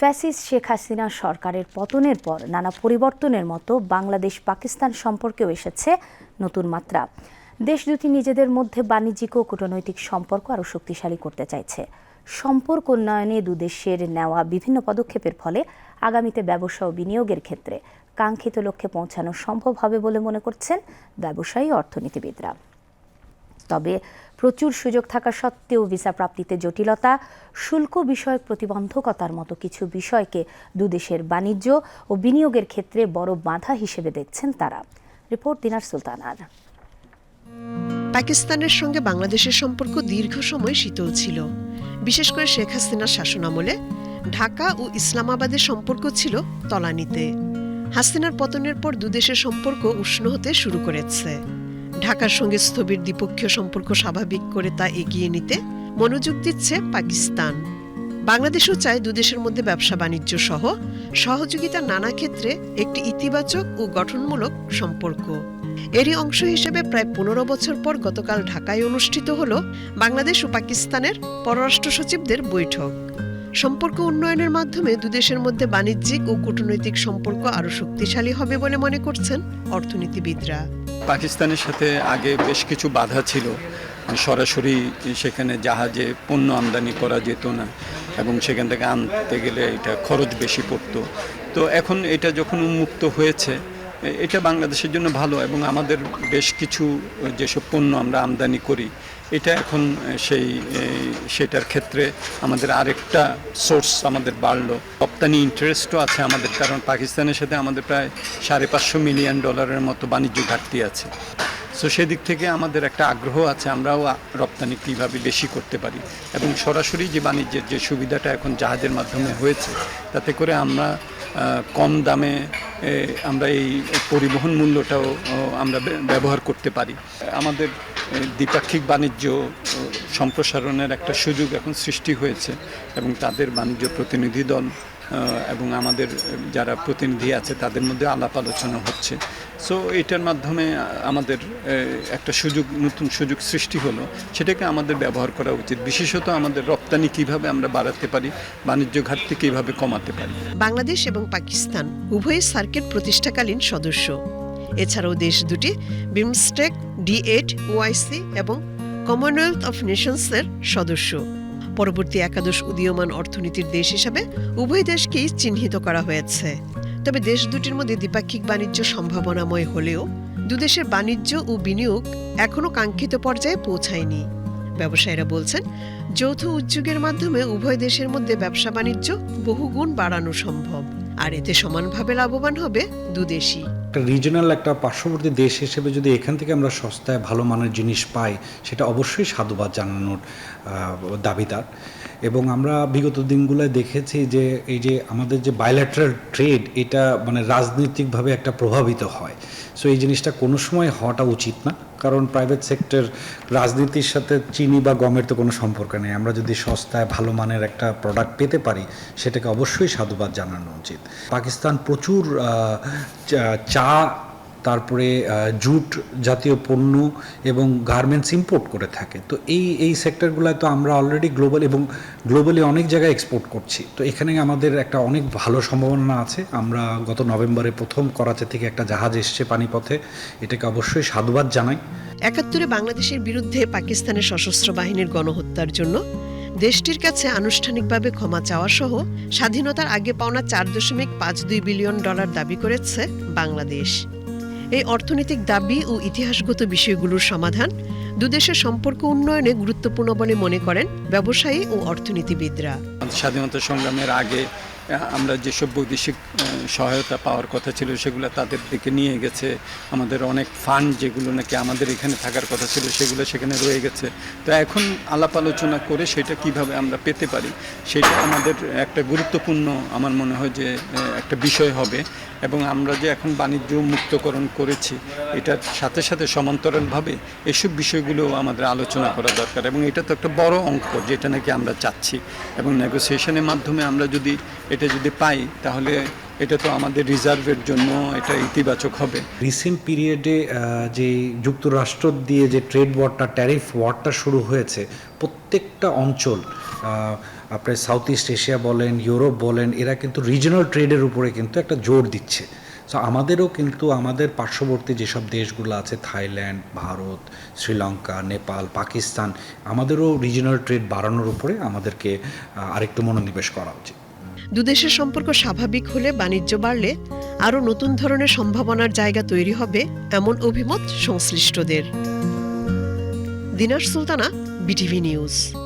ফ্যাসিস শেখ হাসিনা সরকারের পতনের পর নানা পরিবর্তনের মতো বাংলাদেশ পাকিস্তান সম্পর্কেও এসেছে নতুন মাত্রা। দেশ দুটি নিজেদের মধ্যে বাণিজ্যিক ও কূটনৈতিক সম্পর্ক আরও শক্তিশালী করতে চাইছে। সম্পর্ক উন্নয়নে দুদেশের নেওয়া বিভিন্ন পদক্ষেপের ফলে আগামীতে ব্যবসা ও বিনিয়োগের ক্ষেত্রে কাঙ্ক্ষিত লক্ষ্যে পৌঁছানো সম্ভব হবে বলে মনে করছেন ব্যবসায়ী অর্থনীতিবিদরা। তবে প্রচুর সুযোগ থাকা সত্ত্বেও ভিসা প্রাপ্তিতে জটিলতা, শুল্ক বিষয়ক প্রতিবন্ধকতার মতো কিছু বিষয়কে দুদেশের বাণিজ্য ও বিনিয়োগের ক্ষেত্রে বড় বাধা হিসেবে দেখছেন তারা। রিপোর্ট দিনার সুলতানার। পাকিস্তানের সঙ্গে বাংলাদেশের সম্পর্ক দীর্ঘ সময় শীতল ছিল। বিশেষ করে শেখ হাসিনার শাসনামলে ঢাকা ও ইসলামাবাদের সম্পর্ক ছিল তলানিতে। হাসিনার পতনের পর দুদেশের সম্পর্ক উষ্ণ হতে শুরু করেছে। ঢাকার সঙ্গে স্থবির দ্বিপক্ষীয় সম্পর্ক স্বাভাবিক করে তা এগিয়ে নিতে মনোযোগ দিচ্ছে পাকিস্তান। বাংলাদেশও চায় দুদেশের মধ্যে ব্যবসা বাণিজ্য সহ সহযোগিতার নানা ক্ষেত্রে একটি ইতিবাচক ও গঠনমূলক সম্পর্ক। এরই অংশ হিসেবে প্রায় পনেরো বছর পর গতকাল ঢাকায় অনুষ্ঠিত হল বাংলাদেশ ও পাকিস্তানের পররাষ্ট্র সচিবদের বৈঠক। সম্পর্ক উন্নয়নের মাধ্যমে দুদেশের মধ্যে বাণিজ্যিক ও কূটনৈতিক সম্পর্ক আরও শক্তিশালী হবে বলে মনে করছেন অর্থনীতিবিদরা। পাকিস্তানের সাথে আগে বেশ কিছু বাধা ছিল। সরাসরি সেখানে জাহাজে পণ্য আমদানি করা যেত না এবং সেখান থেকে আনতে গেলে এটা খরচ বেশি পড়তো। তো এখন এটা যখন উন্মুক্ত হয়েছে এটা বাংলাদেশের জন্য ভালো এবং আমাদের বেশ কিছু যেসব পণ্য আমরা আমদানি করি, এটা এখন সেই সেটার ক্ষেত্রে আমাদের আরেকটা সোর্স আমাদের বাড়লো। রপ্তানি ইন্টারেস্টও আছে আমাদের, কারণ পাকিস্তানের সাথে আমাদের প্রায় সাড়ে পাঁচশো মিলিয়ন ডলারের মতো বাণিজ্য ঘাটতি আছে। সো সেদিক থেকে আমাদের একটা আগ্রহ আছে, আমরাও রপ্তানি কীভাবে বেশি করতে পারি। এবং সরাসরি যে বাণিজ্যের যে সুবিধাটা এখন জাহাজের মাধ্যমে হয়েছে, তাতে করে আমরা কম দামে আমরা এই পরিবহন মূল্যটাও আমরা ব্যবহার করতে পারি। আমাদের দ্বিপাক্ষিক বাণিজ্য সম্প্রসারণের একটা সুযোগ এখন সৃষ্টি হয়েছে এবং তাদের বাণিজ্য প্রতিনিধি দল এবং আমাদের যারা প্রতিনিধি আছে, তাদের মধ্যে আলাপ আলোচনা হচ্ছে। সো এটার মাধ্যমে আমাদের একটা সুযোগ, নতুন সুযোগ সৃষ্টি হলো। সেটাকে আমাদের ব্যবহার করা উচিত। বিশেষত আমাদের রপ্তানি কীভাবে আমরা বাড়াতে পারি, বাণিজ্য ঘাটতি কীভাবে কমাতে পারি। বাংলাদেশ এবং পাকিস্তান উভয়ই সার্কিট প্রতিষ্ঠাকালীন সদস্য। এছাড়াও দেশ দুটি, বিমস্টেক, ডি এইট ওআইসি এবং কমনওয়েলথ অফ নেশনসের সদস্য। পরবর্তী একাদশ উদীয়মান অর্থনীতির দেশ হিসাবে উভয় দেশকেই চিহ্নিত করা হয়েছে। তবে দেশ দুটির মধ্যে দ্বিপাক্ষিক বাণিজ্য সম্ভাবনাময় হলেও দুদেশের বাণিজ্য ও বিনিয়োগ এখনও কাঙ্ক্ষিত পর্যায়ে পৌঁছায়নি। ব্যবসায়ীরা বলছেন, যৌথ উদ্যোগের মাধ্যমে উভয় দেশের মধ্যে ব্যবসা বাণিজ্য বহুগুণ বাড়ানো সম্ভব। আর এতে সমানভাবে লাভবান হবে দুদেশই। একটা রিজনাল একটা পার্শ্ববর্তী দেশ হিসেবে যদি এখান থেকে আমরা সস্তায় ভালো মানের জিনিস পাই, সেটা অবশ্যই সাধুবাদ জানানোর দাবিদার এবং আমরা বিগত দিনগুলোয় দেখেছি যে এই যে আমাদের যে বায়োল্যাটারাল ট্রেড এটা মানে রাজনৈতিকভাবে একটা প্রভাবিত হয়। সো এই জিনিসটা কোনো সময় হওয়াটা উচিত না, কারণ প্রাইভেট সেক্টর রাজনীতির সাথে চিনি বা গমের তো কোনো সম্পর্ক নেই। আমরা যদি সস্তায় ভালো মানের একটা প্রোডাক্ট পেতে পারি, সেটাকে অবশ্যই সাধুবাদ জানানো উচিত। পাকিস্তান প্রচুর চা তারপরে জুট জাতীয় পণ্য এবং গার্মেন্টস ইম্পোর্ট করে থাকে। তো এই এই সেক্টরগুলোয় তো আমরা অলরেডি গ্লোবাল এবং গ্লোবালি অনেক জায়গায় এক্সপোর্ট করছি। তো এখানে আমাদের একটা অনেক ভালো সম্ভাবনা আছে। আমরা গত নভেম্বরে প্রথম করাচি থেকে একটা জাহাজ এসছে পানিপথে। এটাকে অবশ্যই সাধুবাদ জানাই। একাত্তরে বাংলাদেশের বিরুদ্ধে পাকিস্তানের সশস্ত্র বাহিনীর গণহত্যার জন্য দেশটির কাছে আনুষ্ঠানিকভাবে ক্ষমা চাওয়া সহ স্বাধীনতার আগে পাওনা চার দশমিক পাঁচ দুই বিলিয়ন ডলার দাবি করেছে বাংলাদেশ। এই অর্থনৈতিক দাবি ও ইতিহাসগত বিষয়গুলোর সমাধান দুদেশের সম্পর্ক উন্নয়নে গুরুত্বপূর্ণ বলে মনে করেন ব্যবসায়ী ও অর্থনীতিবিদরা। স্বাধীনতা সংগ্রামের আগে আমরা যেসব বৈদেশিক সহায়তা পাওয়ার কথা ছিল সেগুলো তাদের দিকে নিয়ে গেছে। আমাদের অনেক ফান্ড যেগুলো নাকি আমাদের এখানে থাকার কথা ছিল সেগুলো সেখানে রয়ে গেছে। তো এখন আলাপ আলোচনা করে সেটা কীভাবে আমরা পেতে পারি, সেটা আমাদের একটা গুরুত্বপূর্ণ আমার মনে হয় যে একটা বিষয় হবে। এবং আমরা যে এখন বাণিজ্য মুক্তকরণ করেছি, এটার সাথে সাথে সমান্তরালভাবে এসব বিষয়গুলো আমাদের আলোচনা করা দরকার। এবং এটা তো একটা বড় অঙ্ক যেটা নাকি আমরা চাচ্ছি। এবং নেগোসিয়েশনের মাধ্যমে আমরা যদি এটা যদি পাই, তাহলে এটা তো আমাদের রিজার্ভের জন্য এটা ইতিবাচক হবে। রিসেন্ট পিরিয়ডে যে যুক্তরাষ্ট্র দিয়ে যে ট্রেড ওয়ারটা ট্যারিফ ওয়ারটা শুরু হয়েছে, প্রত্যেকটা অঞ্চল আপনার সাউথ ইস্ট এশিয়া বলেন ইউরোপ বলেন, এরা কিন্তু রিজনাল ট্রেডের উপরে কিন্তু একটা জোর দিচ্ছে। সো আমাদেরও কিন্তু আমাদের পার্শ্ববর্তী যেসব দেশগুলো আছে থাইল্যান্ড ভারত, শ্রীলঙ্কা, নেপাল, পাকিস্তান, আমাদেরও রিজনাল ট্রেড বাড়ানোর উপরে আমাদেরকে আরেকটু মনোনিবেশ করা উচিত। দুদেশের সম্পর্ক স্বাভাবিক হলে বাণিজ্য বাড়লে আরও নতুন ধরনের সম্ভাবনার জায়গা তৈরি হবে এমন অভিমত সংশ্লিষ্টদের। Dinar Sultana, BTV news.